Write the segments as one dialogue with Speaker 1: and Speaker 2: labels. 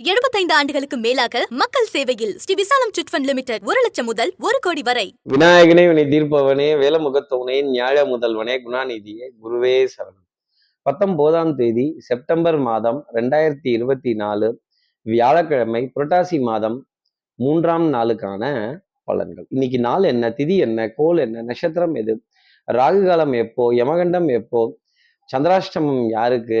Speaker 1: 75 ஆண்டுகளுக்கு மேலாக மக்கள் சேவையில் ஸ்ரீ விசாலம் சிட்ஃபண்ட் லிமிடெட் ஒரு லட்சம் முதல் ஒரு கோடி வரை.
Speaker 2: விநாயகனே வினை தீர்ப்பவனே வேலமுகத்தவனே ஞாழ முதல்வனே குணாநிதியே குருவே சரணம். பத்தொன்பதாம் தேதி செப்டம்பர் மாதம் ரெண்டாயிரத்தி இருபத்தி நாலு வியாழக்கிழமை புரட்டாசி மாதம் மூன்றாம் நாளுக்கான பலன்கள். இன்னைக்கு நாள் என்ன திதி என்ன கோல் என்ன நட்சத்திரம் எது ராகு காலம் எப்போ யமகண்டம் எப்போ சந்திராஷ்டமம் யாருக்கு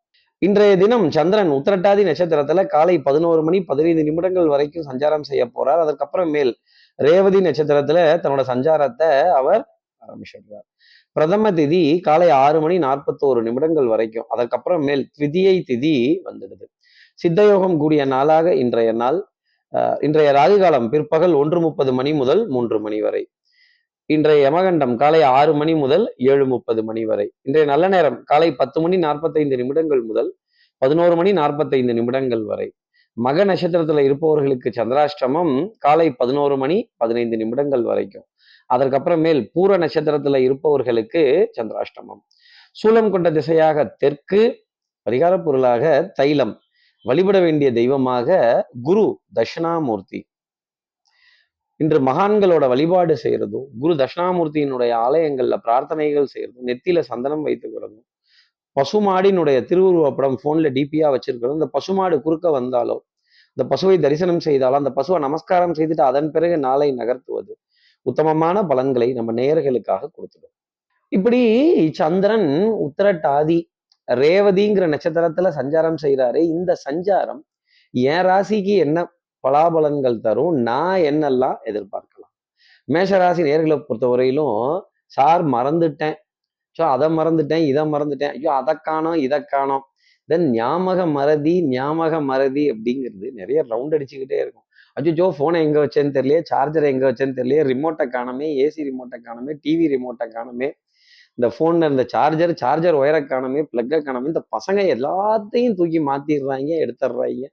Speaker 2: இன்றைய தினம் சந்திரன் உத்திரட்டாதி நட்சத்திரத்துல காலை பதினோரு மணி பதினைந்து நிமிடங்கள் வரைக்கும் சஞ்சாரம் செய்ய போறார். அதற்கப்புறம் மேல் ரேவதி நட்சத்திரத்துல தன்னோட சஞ்சாரத்தை அவர் ஆரம்பிச்சிடுறார். பிரதம திதி காலை ஆறு மணி நாற்பத்தோரு நிமிடங்கள் வரைக்கும். அதற்கப்புறம் மேல் திதியை திதி வந்துடுது. சித்தயோகம் கூடிய நாளாக இன்றைய நாள் இன்றைய ராகு காலம் பிற்பகல் ஒன்று முப்பது மணி முதல் மூன்று மணி வரை. இன்றைய யமகண்டம் காலை ஆறு மணி முதல் ஏழு முப்பது மணி வரை. இன்றைய நல்ல நேரம் காலை பத்து மணி நாற்பத்தைந்து நிமிடங்கள் முதல் பதினோரு மணி நாற்பத்தைந்து நிமிடங்கள் வரை. மக நட்சத்திரத்துல இருப்பவர்களுக்கு சந்திராஷ்டமம் காலை பதினோரு மணி பதினைந்து நிமிடங்கள் வரைக்கும். அதற்கப்புறமேல் பூர நட்சத்திரத்துல இருப்பவர்களுக்கு சந்திராஷ்டமம். சூலம் கொண்ட திசையாக தெற்கு பரிகார பொருளாக தைலம். வழிபட வேண்டிய தெய்வமாக குரு தட்சிணாமூர்த்தி. இன்று மகான்களோட வழிபாடு செய்யறதும் குரு தட்சிணாமூர்த்தியினுடைய ஆலயங்கள்ல பிரார்த்தனைகள் செய்யறதும் நெத்தியில சந்தனம் வைத்துக்கிறதும் பசுமாடினுடைய திருவுருவப்படம் படம் போன்ல டிபியா வச்சிருக்கிறதும் இந்த பசுமாடு குறுக்க வந்தாலோ இந்த பசுவை தரிசனம் செய்தாலோ அந்த பசுவை நமஸ்காரம் செய்துட்டு அதன் பிறகு நாளை நகர்த்துவது உத்தமமான பலன்களை நம்ம நேயர்களுக்காக கொடுத்துடும். இப்படி சந்திரன் உத்தரட்டாதி ரேவதிங்கிற நட்சத்திரத்துல சஞ்சாரம் செய்யறாரு இந்த சஞ்சாரம் என் ராசிக்கு என்ன பலாபலன்கள் தரும். நான் என்னெல்லாம் எதிர்பார்க்கலாம்? மேஷராசி நேர்களை பொறுத்தவரையிலும் சார் மறந்துட்டேன். ஸோ அதை மறந்துட்டேன் இதை மறந்துட்டேன். ஐயோ அதை காணோம் இதை காணோம். தென் ஞாபக மறதி ஞாபக மறதி அப்படிங்கிறது நிறைய ரவுண்ட் அடிச்சுக்கிட்டே இருக்கும். அச்சோ ஃபோனை எங்கே வச்சேன்னு தெரியலையே சார்ஜரை எங்கே வச்சேன்னு தெரியலையே ரிமோட்டை காணமே ஏசி ரிமோட்டை காணமே டிவி ரிமோட்டை காணமே இந்த ஃபோனில் இருந்த சார்ஜர் சார்ஜர் ஒயரை காணமே ப்ளக்கை காணமே இந்த பசங்க எல்லாத்தையும் தூக்கி மாற்றிடுறாங்க எடுத்துடுறாங்க.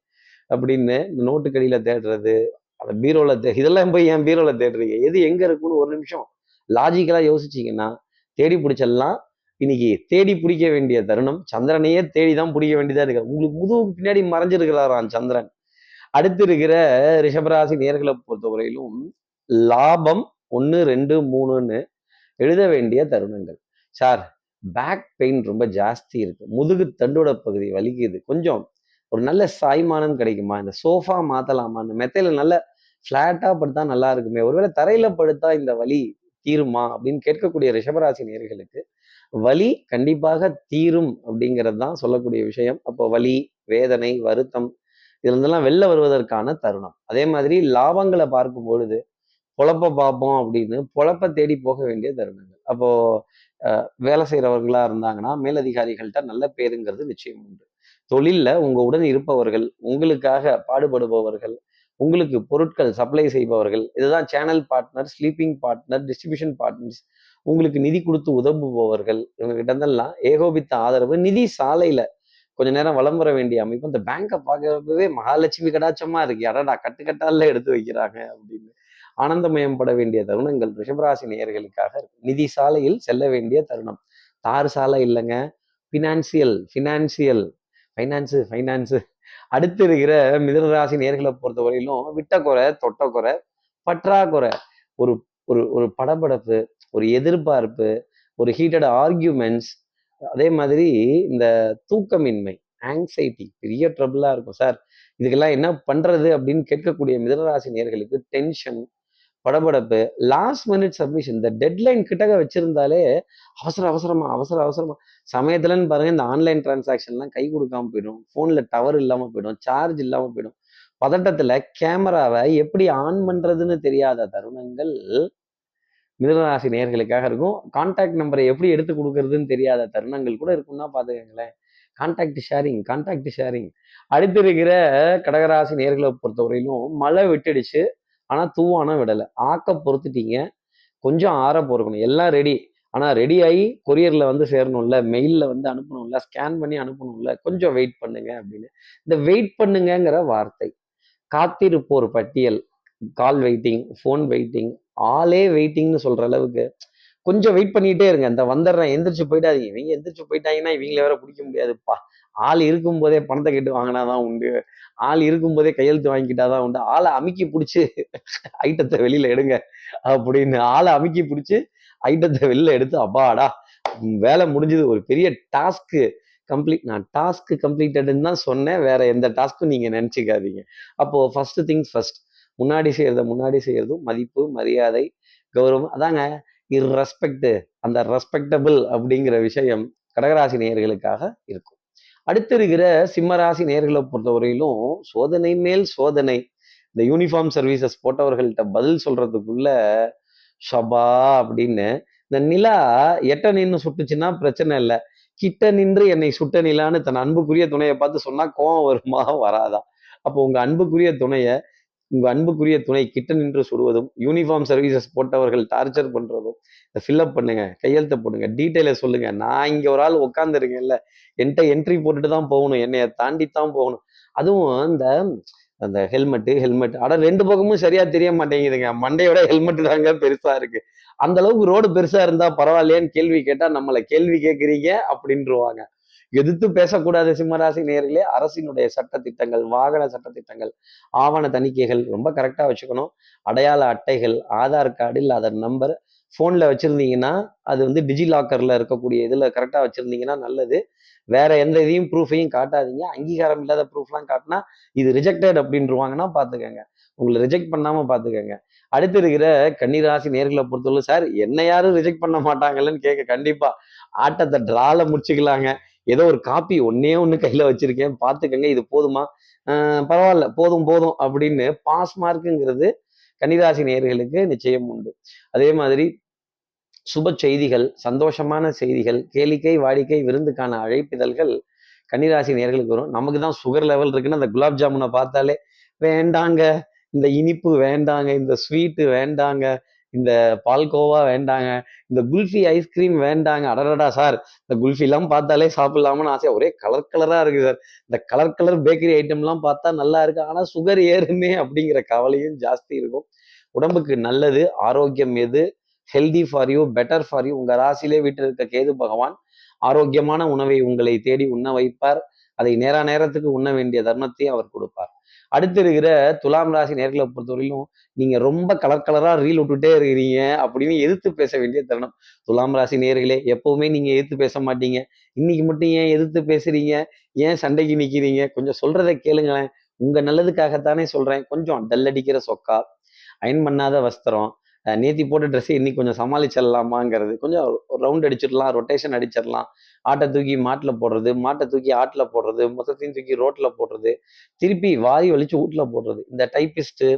Speaker 2: அப்படின்னு இந்த நோட்டு கடியில தேடுறது அந்த பீரோல தே இதெல்லாம் போய் ஏன் பீரோல தேடுறீங்க. எது எங்க இருக்குன்னு ஒரு நிமிஷம் லாஜிக்கலா யோசிச்சீங்கன்னா தேடி பிடிச்சிடலாம். இன்னைக்கு தேடி பிடிக்க வேண்டிய தருணம் சந்திரனையே தேடி தான் பிடிக்க வேண்டியதாக இருக்கு. உங்களுக்கு முதுகுக்கு பின்னாடி மறைஞ்சிருக்கிறாராம் சந்திரன். அடுத்து இருக்கிற ரிஷபராசி நேர்களை பொறுத்தவரையிலும் லாபம் ஒன்று ரெண்டு மூணுன்னு எழுத வேண்டிய தருணங்கள். சார் பேக் பெயின் ரொம்ப ஜாஸ்தி இருக்கு. முதுகு தண்டோட பகுதி வலிக்குது. கொஞ்சம் ஒரு நல்ல சாய்மானம் கிடைக்குமா? இந்த சோஃபா மாத்தலாமா? இந்த மெத்தையில நல்ல ஃப்ளாட்டாக படுத்தா நல்லா இருக்குமே? ஒருவேளை தரையில படுத்தா இந்த வலி தீருமா? அப்படின்னு கேட்கக்கூடிய ரிஷபராசி நேர்களுக்கு வலி கண்டிப்பாக தீரும் அப்படிங்கிறது தான் சொல்லக்கூடிய விஷயம். அப்போ வலி வேதனை வருத்தம் இதுல இருந்தெல்லாம் வெளில வருவதற்கான தருணம். அதே மாதிரி லாபங்களை பார்க்கும் பொழுது பொழப்ப பார்ப்போம் அப்படின்னு பொழப்ப தேடி போக வேண்டிய தருணங்கள். அப்போ வேலை செய்யறவர்களா இருந்தாங்கன்னா மேலதிகாரிகள்கிட்ட நல்ல பேருங்கிறது நிச்சயம் உண்டு. தொழிலில் உங்கள் உடன் இருப்பவர்கள் உங்களுக்காக பாடுபடுபவர்கள் உங்களுக்கு பொருட்கள் சப்ளை செய்பவர்கள் இதுதான் channel partner sleeping partner distribution partners உங்களுக்கு நிதி கொடுத்து உதவுபவர்கள் இவங்க இருந்தெல்லாம் ஏகோபித்த ஆதரவு நிதி சாலையில் கொஞ்ச நேரம் வளம் வர வேண்டிய அமைப்பு. இந்த பேங்கை பார்க்கறப்பவே மகாலட்சுமி கடாச்சமா இருக்கு. யாராடா கட்டுக்கட்டால எடுத்து வைக்கிறாங்க அப்படின்னு. ஆனந்தமயம் பட வேண்டிய தருணங்கள் ரிஷபராசி நேயர்களுக்காக இருக்கு. நிதி சாலையில் செல்ல வேண்டிய தருணம். தார் சாலை இல்லைங்க. ஃபினான்சியல் ஃபினான்சியல் ஃபைனான்ஸு ஃபைனான்ஸு அடுத்து இருக்கிற மிதனராசி நேர்களை பொறுத்தவரையிலும் வரையிலும் விட்டக்குறை தொட்டக்குறை பற்றாக்குறை. ஒரு ஒரு ஒரு படபடப்பு ஒரு எதிர்பார்ப்பு ஒரு ஹீட்டட் ஆர்கியூமெண்ட்ஸ் அதே மாதிரி இந்த தூக்கமின்மை ஆங்ஸைட்டி பெரிய ட்ரபிளாக இருக்கும் சார் இதுக்கெல்லாம் என்ன பண்ணுறது அப்படின்னு கேட்கக்கூடிய மிதனராசி நேர்களுக்கு டென்ஷன் படபடப்பு லாஸ்ட் மினிட் சப்மிஷன் இந்த டெட்லைன் கிட்டக வச்சிருந்தாலே அவசர அவசரமா அவசர அவசரமா. சமயத்துலன்னு பாருங்க இந்த ஆன்லைன் டிரான்சாக்ஷன்லாம் கை கொடுக்காம போயிடும். ஃபோன்ல டவர் இல்லாம போயிடும் சார்ஜ் இல்லாம போயிடும். பதட்டத்துல கேமராவை எப்படி ஆன் பண்றதுன்னு தெரியாத தருணங்கள் மிதனராசி நேயர்களுக்காக இருக்கும். கான்டாக்ட் நம்பரை எப்படி எடுத்து கொடுக்கறதுன்னு தெரியாத தருணங்கள் கூட இருக்கும்னா பாத்துக்கங்களேன். கான்டாக்ட் ஷேரிங் கான்டாக்ட் ஷேரிங் அடுத்து இருக்கிற கடகராசி நேர்களை பொறுத்தவரையிலும் மழை விட்டுடுச்சு. ஆனால் தூவானா விடலை. ஆக்க பொறுத்துட்டீங்க. கொஞ்சம் ஆற பொறுக்கணும். எல்லாம் ரெடி ஆனால் ரெடி ஆகி கொரியரில் வந்து சேரணும்ல மெயிலில் வந்து அனுப்பணும்ல ஸ்கேன் பண்ணி அனுப்பணும்ல கொஞ்சம் வெயிட் பண்ணுங்க அப்படின்னு. இந்த வெயிட் பண்ணுங்கங்கிற வார்த்தை காத்திருப்போர் பட்டியல் கால் வெயிட்டிங் ஃபோன் வெயிட்டிங் ஆளே வெயிட்டிங்னு சொல்கிற அளவுக்கு கொஞ்சம் வெயிட் பண்ணிட்டே இருங்க. இந்த வந்துடுறேன் எந்திரிச்சு போயிட்டாதீங்க இவங்க எந்திரிச்சு போயிட்டாங்கன்னா இவங்கள வேற பிடிக்க முடியாதுப்பா. ஆள் இருக்கும் போதே பணத்தை கேட்டு வாங்கினாதான் உண்டு. ஆள் இருக்கும் போதே கையெழுத்து வாங்கிக்கிட்டாதான் உண்டு. ஆளை அமுக்கி பிடிச்சி ஐட்டத்தை வெளியில எடுங்க அப்படின்னு ஆளை அமுக்கி பிடிச்சி ஐட்டத்தை வெளில எடுத்து அப்பாடா வேலை முடிஞ்சது. ஒரு பெரிய டாஸ்க்கு கம்ப்ளீட் நான் டாஸ்க் கம்ப்ளீட்டட்னு தான் சொன்னேன். வேற எந்த டாஸ்க்கும் நீங்க நினைச்சுக்காதீங்க. அப்போ ஃபர்ஸ்ட் திங்ஸ் ஃபர்ஸ்ட் முன்னாடி செய்யறத முன்னாடி செய்யறதும் மதிப்பு மரியாதை கௌரவம். அதாங்க இர்ரெஸ்பெக்ட் அந்த ரெஸ்பெக்டபிள் அப்படிங்கிற விஷயம் கடகராசி நேயர்களுக்காக இருக்கும். அடுத்து இருக்கிற சிம்மராசி நேயர்களை பொறுத்தவரையிலும் சோதனை மேல் சோதனை. இந்த யூனிஃபார்ம் சர்வீசஸ் போட்டவர்கள்ட்ட பதில் சொல்றதுக்குள்ள ஷபா அப்படின்னு. இந்த நிலா எட்ட நின்று சுட்டுச்சுன்னா பிரச்சனை இல்லை. கிட்ட நின்று என்னை சுட்ட நிலான்னு தன் அன்புக்குரிய துணையை பார்த்து சொன்னா கோவம் வருமா? வராதா? அப்போ உங்க அன்புக்குரிய துணையை உங்க அன்புக்குரிய துணை கிட்ட நின்று சுடுவதும் யூனிஃபார்ம் சர்வீசஸ் போட்டவர்கள் டார்ச்சர் பண்றதும் இதை ஃபில்அப் பண்ணுங்க கையெழுத்த போடுங்க டீட்டெயிலை சொல்லுங்க. நான் இங்க ஒரு ஆள் உட்காந்துருக்கேன்ல என்கிட்ட என்ட்ரி போட்டுட்டு தான் போகணும் என்னைய தாண்டி தான் போகணும். அதுவும் இந்த அந்த ஹெல்மெட்டு ஹெல்மெட் ஆனால் ரெண்டு பக்கமும் சரியா தெரிய மாட்டேங்குதுங்க. மண்டையோட ஹெல்மெட் தாங்க பெருசா இருக்கு. அந்த அளவுக்கு ரோடு பெருசா இருந்தா பரவாயில்லையான்னு கேள்வி கேட்டா நம்மளை கேள்வி கேட்குறீங்க அப்படின்றவாங்க. எதிர்த்து பேசக்கூடாத சிம்மராசி நேர்களே அரசினுடைய சட்ட திட்டங்கள் வாகன சட்ட திட்டங்கள் ஆவண தணிக்கைகள் ரொம்ப கரெக்டாக வச்சுக்கணும். அடையாள அட்டைகள் ஆதார் கார்டு இல்லாத நம்பர் ஃபோனில் வச்சுருந்தீங்கன்னா அது வந்து டிஜிலாக்கரில் இருக்கக்கூடிய இதில் கரெக்டாக வச்சுருந்தீங்கன்னா நல்லது. வேற எந்த இதையும் ப்ரூஃபையும் காட்டாதீங்க. அங்கீகாரம் இல்லாத ப்ரூஃப்லாம் காட்டினா இது ரிஜெக்டட் அப்படின்றவாங்கன்னா பார்த்துக்கோங்க உங்களை ரிஜெக்ட் பண்ணாமல் பார்த்துக்கோங்க அடுத்து இருக்கிற கன்னிராசி நேர்களை பொறுத்தவரை சார் என்ன யாரும் ரிஜெக்ட் பண்ண மாட்டாங்கல்லன்னு கேட்க கண்டிப்பாக ஆட்டத்தை ட்ரால முடிச்சுக்கலாங்க. ஏதோ ஒரு காப்பி ஒன்னே ஒன்று கையில் வச்சிருக்கேன். பார்த்துக்கங்க இது போதுமா? ஆஹ் பரவாயில்ல போதும் போதும் அப்படின்னு பாஸ் மார்க்குங்கிறது கன்னிராசி நேர்களுக்கு நிச்சயம் உண்டு. அதே மாதிரி சுப செய்திகள் சந்தோஷமான செய்திகள் கேளிக்கை வாடிக்கை விருந்துக்கான அழைப்பிதழ்கள் கன்னிராசி நேர்களுக்கு வரும். நமக்கு தான் சுகர் லெவல் இருக்குன்னு அந்த குலாப் ஜாமுனை பார்த்தாலே வேண்டாங்க இந்த இனிப்பு வேண்டாங்க இந்த ஸ்வீட்டு வேண்டாங்க இந்த பால்கோவா வேண்டாங்க இந்த குல்ஃபி ஐஸ்கிரீம் வேண்டாங்க. அடடடா சார் இந்த குல்ஃபிலாம் பார்த்தாலே சாப்பிடலாமனு ஆசையா? ஒரே கலர் கலராக இருக்கு சார். இந்த கலர் கலர் பேக்கரி ஐட்டம்லாம் பார்த்தா நல்லா இருக்கு. ஆனால் சுகர் ஏறுமே அப்படிங்கிற கவலையும் ஜாஸ்தி இருக்கும். உடம்புக்கு நல்லது ஆரோக்கியம் எது? Healthy for you better for you உங்கள் ராசியிலே வீட்டில் இருக்க கேது பகவான் ஆரோக்கியமான உணவை உங்களை தேடி உண்ண வைப்பார். அதை நேரா நேரத்துக்கு உண்ண வேண்டிய தர்மத்தையும் அவர் கொடுப்பார். அடுத்து இருக்கிற துலாம் ராசி நேர்களை பொறுத்தவரையிலும் நீங்க ரொம்ப கலர் கலரா ரீல் விட்டுட்டே இருக்கிறீங்க அப்படின்னு எதிர்த்து பேச வேண்டிய தருணம். துலாம் ராசி நேர்களே எப்பவுமே நீங்க எதிர்த்து பேச மாட்டீங்க. இன்னைக்கு மட்டும் ஏன் எதிர்த்து பேசுறீங்க? ஏன் சண்டைக்கு நிக்கிறீங்க? கொஞ்சம் சொல்றதை கேளுங்களேன். உங்க நல்லதுக்காகத்தானே சொல்றேன். கொஞ்சம் டல் அடிக்கிற சொக்கா அயன் பண்ணாத வஸ்திரம் நேத்தி போட்ட ட்ரெஸ்ஸை இன்னைக்கு கொஞ்சம் சமாளிச்சிடலாமாங்கிறது. கொஞ்சம் ரவுண்ட் அடிச்சிடலாம் ரொட்டேஷன் அடிச்சிடலாம். ஆட்டை தூக்கி மாட்டில் போடுறது மாட்டை தூக்கி ஆட்டில் போடுறது மொத்தத்தையும் தூக்கி ரோட்டில் போடுறது திருப்பி வாரி வலிச்சு வீட்டில் போடுறது. இந்த டைப்பிஸ்ட்டு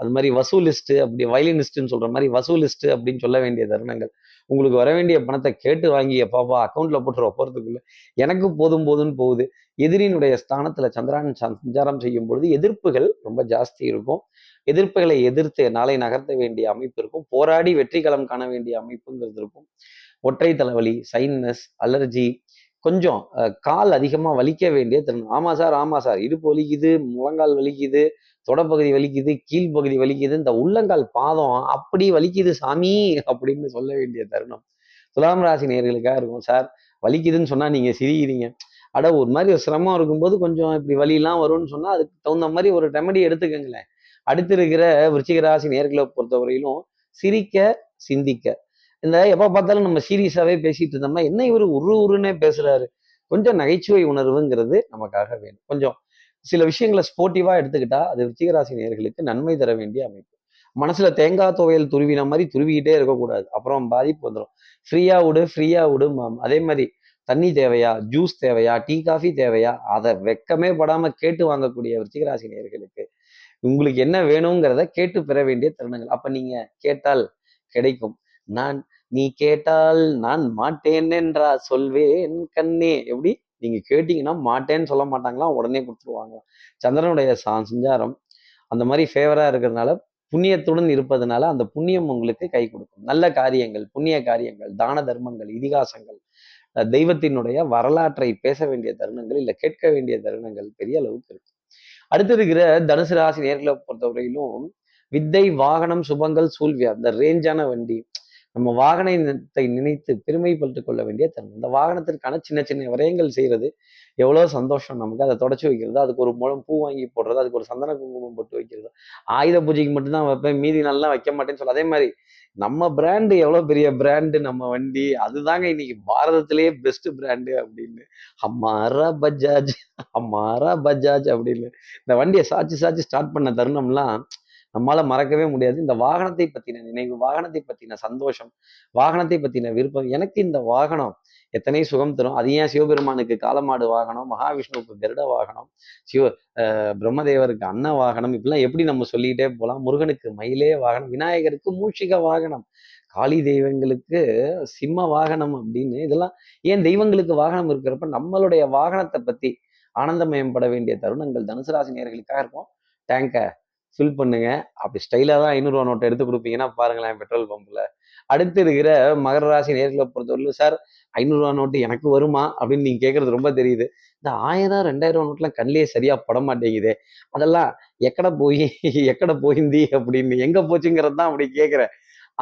Speaker 2: அது மாதிரி வசூலிஸ்ட்டு அப்படி வயலினிஸ்ட்டுன்னு சொல்கிற மாதிரி வசூலிஸ்ட்டு அப்படின்னு சொல்ல வேண்டிய தருணங்கள். உங்களுக்கு வர வேண்டிய பணத்தை கேட்டு வாங்கி பாப்பா அக்கௌண்ட்டில் போட்டு போகிறதுக்குள்ள எனக்கு போதும் போதும்னு போகுது. எதிரினுடைய ஸ்தானத்தில் சந்திரன் சஞ்சாரம் செய்யும் பொழுது எதிர்ப்புகள் ரொம்ப ஜாஸ்தி இருக்கும். எதிர்ப்புகளை எதிர்த்து நாளை நகர்த்த வேண்டிய அமைப்பு இருக்கும். போராடி வெற்றி களம் காண வேண்டிய அமைப்புங்கிறது இருக்கும். ஒற்றை தலைவலி சைன்னஸ் அலர்ஜி கொஞ்சம் கால் அதிகமாக வலிக்க வேண்டிய தருணம் ஆமாம் சார் ஆமாம் சார். இடுப்பு வலிக்குது முழங்கால் வலிக்குது தொடப்பகுதி வலிக்குது கீழ்ப்பகுதி வலிக்குது. இந்த உள்ளங்கால் பாதம் அப்படி வலிக்குது சாமி அப்படின்னு சொல்ல வேண்டிய தருணம். துலாம் ராசி நேர்களுக்காக இருக்கும் சார். வலிக்குதுன்னு சொன்னால் நீங்கள் சிரிக்கிறீங்க. அட ஒரு மாதிரி ஒரு சிரமம் இருக்கும்போது கொஞ்சம் இப்படி வலியெல்லாம் வரும்னு சொன்னால் அதுக்கு தகுந்த மாதிரி ஒரு ரெமடி எடுத்துக்கங்களேன். அடுத்து இருக்கிற விருச்சிக ராசி நேர்களை பொறுத்தவரையிலும் சிரிக்க சிந்திக்க. இந்த எப்ப பார்த்தாலும் நம்ம சீரியஸாவே பேசிட்டு இருந்தோம்னா என்ன இவர் உரு உருன்னே பேசுறாரு. கொஞ்சம் நகைச்சுவை உணர்வுங்கிறது நமக்காக வேணும். கொஞ்சம் சில விஷயங்களை ஸ்போர்ட்டிவா எடுத்துக்கிட்டா அது விருச்சிகராசி நேர்களுக்கு நன்மை தர வேண்டிய அமைப்பு. மனசுல தேங்காய் துவையல் துருவின மாதிரி துருவிக்கிட்டே இருக்கக்கூடாது. அப்புறம் பாதிப்பு வந்துடும் ஃப்ரீயா விடு ஃப்ரீயா விடு மாம். அதே மாதிரி தண்ணி தேவையா ஜூஸ் தேவையா டீ காஃபி தேவையா அதை வெக்கமே படாம கேட்டு வாங்கக்கூடிய விருச்சிகராசி நேர்களுக்கு உங்களுக்கு என்ன வேணுங்கிறத கேட்டு பெற வேண்டிய தருணங்கள். அப்ப நீங்க கேட்டால் கிடைக்கும். நான் நீ கேட்டால் நான் மாட்டேன் என்றா சொல்வேன் கண்ணே. எப்படி? நீங்க கேட்டீங்கன்னா மாட்டேன்னு சொல்ல மாட்டாங்களாம் உடனே கொடுத்துருவாங்க சந்திரனுடைய சா- சஞ்சாரம் அந்த மாதிரி ஃபேவரா இருக்கிறதுனால புண்ணியத்துடன் இருப்பதனால அந்த புண்ணியம் உங்களுக்கு கை கொடுக்கும். நல்ல காரியங்கள் புண்ணிய காரியங்கள் தான தர்மங்கள் இதிகாசங்கள் தெய்வத்தினுடைய வரலாற்றை பேச வேண்டிய தருணங்கள் இல்லை கேட்க வேண்டிய தருணங்கள் பெரிய அளவுக்கு இருக்கும். அடுத்து இருக்கிற தனுசு ராசி நேர்களை பொறுத்தவரையிலும் வித்தை வாகனம் சுபங்கள் சூழ்வியா இந்த ரேஞ்சான வண்டி. நம்ம வாகனத்தை நினைத்து பெருமைப்பட்டு கொள்ள வேண்டிய தருணம் இந்த வாகனத்திற்கான சின்ன சின்ன விரயங்கள் செய்யறது எவ்வளோ சந்தோஷம். நமக்கு அதை தொடச்சி வைக்கிறது அதுக்கு ஒரு முழம் பூ வாங்கி போடுறது அதுக்கு ஒரு சந்தன குங்குமம் போட்டு வைக்கிறது ஆயுத பூஜைக்கு மட்டும்தான் வைப்பேன் மீதி நாள்லாம் வைக்க மாட்டேன்னு சொல்ல. அதே மாதிரி நம்ம பிராண்டு எவ்வளோ பெரிய பிராண்டு நம்ம வண்டி அதுதாங்க இன்னைக்கு பாரதத்திலேயே பெஸ்ட் பிராண்டு அப்படின்னு. அம்மாரா பஜாஜ் அம்மாரா பஜாஜ் அப்படின்னு. இந்த வண்டியை சாச்சி சாச்சி ஸ்டார்ட் பண்ண தருணம்லாம் நம்மளால மறக்கவே முடியாது. இந்த வாகனத்தை பத்தின நினைவு வாகனத்தை பத்தின சந்தோஷம் வாகனத்தை பத்தின விருப்பம் எனக்கு இந்த வாகனம் எத்தனை சுகம் தரும்? அது ஏன் சிவபெருமானுக்கு காலமாடு வாகனம் மகாவிஷ்ணுவுக்கு கருட வாகனம் சிவ பிரம்மதேவருக்கு அன்ன வாகனம் இப்படிலாம் எப்படி நம்ம சொல்லிக்கிட்டே போகலாம் முருகனுக்கு மயிலே வாகனம் விநாயகருக்கு மூஷிக வாகனம் காளி தெய்வங்களுக்கு சிம்ம வாகனம் அப்படின்னு இதெல்லாம் ஏன் தெய்வங்களுக்கு வாகனம் இருக்கிறப்ப நம்மளுடைய வாகனத்தை பத்தி ஆனந்தமயம்பட வேண்டிய தருணங்கள் தனுசு ராசி நேர்களுக்காக இருக்கும். டேங்கை ஃபில் பண்ணுங்க. அப்படி ஸ்டைலாக தான் ஐநூறுரூவா நோட்டை எடுத்து கொடுப்பீங்கன்னா பாருங்களேன் பெட்ரோல் பம்பில் அடுத்து இருக்கிற மகர ராசி நேர்களை பொறுத்தவரையிலும் சார் ஐநூறுரூவா நோட்டு எனக்கு வருமா? அப்படின்னு நீங்கள் கேட்குறது ரொம்ப தெரியுது. இந்த ஆயிரம் ரெண்டாயிரம் நோட்லாம் கண்ணிலே சரியா பட மாட்டேங்குதே. அதெல்லாம் எக்கட போய் எக்கட போயிந்தி அப்படின்னு எங்கே போச்சுங்கிறது தான் அப்படி கேட்குறேன்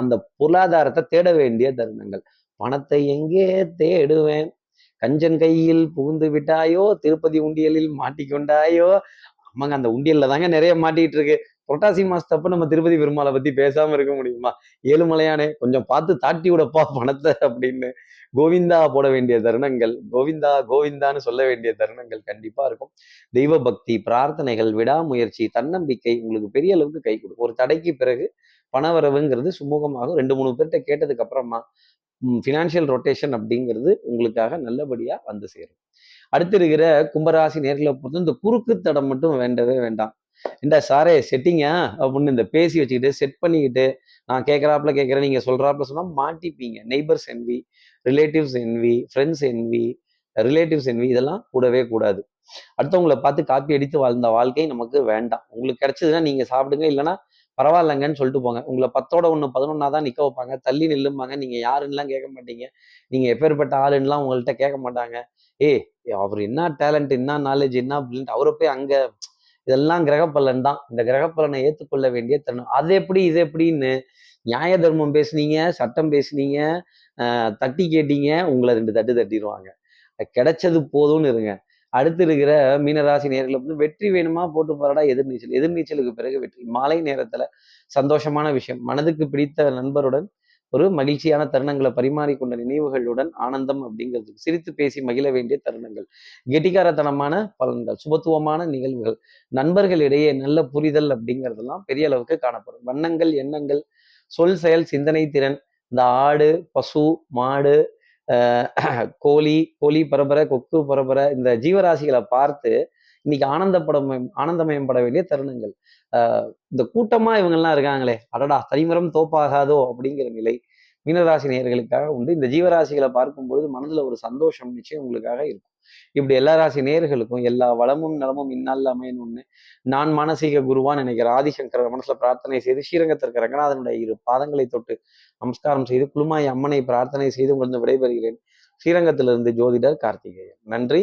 Speaker 2: அந்த பொருளாதாரத்தை தேட வேண்டிய தருணங்கள். பணத்தை எங்கே தேடுவேன்? கஞ்சன் கையில் புகுந்து விட்டாயோ? திருப்பதி உண்டியலில் மாட்டிக்கொண்டாயோ ஆமாங்க அந்த உண்டியல்ல தாங்க நிறைய மாட்டிக்கிட்டு இருக்கு புரட்டாசி மாசத்தப்ப நம்ம திருப்பதி பெருமாளை பத்தி பேசாம இருக்க முடியுமா? ஏழுமலையானே கொஞ்சம் பார்த்து தாட்டி விடப்பா பணத்தை அப்படின்னு. கோவிந்தா போட வேண்டிய தருணங்கள் கோவிந்தா கோவிந்தான்னு சொல்ல வேண்டிய தருணங்கள் கண்டிப்பா இருக்கும். தெய்வ பக்தி பிரார்த்தனைகள் விடாமுயற்சி தன்னம்பிக்கை உங்களுக்கு பெரிய அளவுக்கு கை கொடுக்கும் ஒரு தடைக்கு பிறகு பணவரவுங்கிறது சுமூகமாகும். ரெண்டு மூணு பேர்கிட்ட கேட்டதுக்கு அப்புறமா ஃபினான்ஷியல் ரொட்டேஷன் அப்படிங்கிறது உங்களுக்காக நல்லபடியா வந்து சேரும். அடுத்து இருக்கிற கும்பராசி நேர்களை பொறுத்து இந்த குறுக்கு தடம் மட்டும் வேண்டவே வேண்டாம். இந்த சாரே செட்டிங்கா அப்படின்னு இந்த பேசி வச்சுக்கிட்டு செட் பண்ணிக்கிட்டு நான் கேட்குறாப்புல கேட்குறேன் நீங்கள் சொல்கிறாப்புல சொன்னால் மாட்டிப்பீங்க. Neighbours envy relatives envy friends envy relatives envy இதெல்லாம் கூடவே கூடாது. அடுத்தவங்களை பார்த்து காப்பி அடித்து வாழ்ந்த வாழ்க்கை நமக்கு வேண்டாம். உங்களுக்கு கிடைச்சதுன்னா நீங்கள் சாப்பிடுங்க இல்லைன்னா பரவாயில்லைங்கன்னு சொல்லிட்டு போங்க. உங்களை பத்தோட ஒன்று பதினொன்னா தான் நிற்க வைப்பாங்க. தள்ளி நில்லும்பாங்க. நீங்கள் யாருன்னெலாம் கேட்க மாட்டீங்க. நீங்கள் எப்பேற்பட்ட ஆளுன்னெலாம் உங்கள்கிட்ட கேட்க மாட்டாங்க. ஏய் அவர் என்ன டேலண்ட் என்ன நாலேஜ் என்ன அப்படின்ட்டு அவரை போய் அங்கே இதெல்லாம் கிரகப்பலன் தான். இந்த கிரகப்பலனை ஏற்றுக்கொள்ள வேண்டிய தருணம். அது எப்படி இது எப்படின்னு நியாய தர்மம் பேசுனீங்க சட்டம் பேசுனீங்க தட்டி கேட்டீங்க உங்களை ரெண்டு தட்டு தட்டிடுவாங்க. கிடைச்சது போதும்னு இருங்க. அடுத்து இருக்கிற மீனராசி நேர்களை வந்து வெற்றி வேணுமா? போட்டு போராடா எதிர்நீச்சல். எதிர்நீச்சலுக்கு பிறகு வெற்றி. மாலை நேரத்துல சந்தோஷமான விஷயம். மனதுக்கு பிடித்த நண்பருடன் ஒரு மகிழ்ச்சியான தருணங்களை பரிமாறிக்கொண்ட நினைவுகளுடன் ஆனந்தம் அப்படிங்கிறது சிரித்து பேசி மகிழ வேண்டிய தருணங்கள். கெட்டிக்காரத்தனமான பலன்கள் சுபத்துவமான நிகழ்வுகள் நண்பர்களிடையே நல்ல புரிதல் அப்படிங்கிறதெல்லாம் பெரிய அளவுக்கு காணப்படும். வண்ணங்கள் எண்ணங்கள் சொல் செயல் சிந்தனை திறன் இந்த ஆடு பசு மாடு ஆஹ் கோழி கோழி பரபர கொக்கு பரபர இந்த ஜீவராசிகளை பார்த்து இன்னைக்கு ஆனந்தப்படமயம் ஆனந்தமயம் பட வேண்டிய தருணங்கள். ஆஹ் இந்த கூட்டமா இவங்கெல்லாம் இருக்காங்களே அடடா தனிமரம் தோப்பாகாதோ அப்படிங்கிற நிலை மீனராசி நேயர்களுக்காக உண்டு. இந்த ஜீவராசிகளை பார்க்கும் பொழுது மனதுல ஒரு சந்தோஷம் நிச்சயம் உங்களுக்காக இருக்கும். இப்படி எல்லா ராசி நேயர்களுக்கும் எல்லா வளமும் நலமும் இந்நாளில் அமையணும்னு நான் மானசீக குருவான் நினைக்கிற ஆதிசங்கர மனசுல பிரார்த்தனை செய்து ஸ்ரீரங்கத்திற்கு ரங்கநாதனுடைய இரு பாதங்களை தொட்டு நமஸ்காரம் செய்து குழுமாய் அம்மனை பிரார்த்தனை செய்து உங்களுக்கு விடைபெறுகிறேன். ஸ்ரீரங்கத்திலிருந்து ஜோதிடர் கார்த்திகேயன். நன்றி.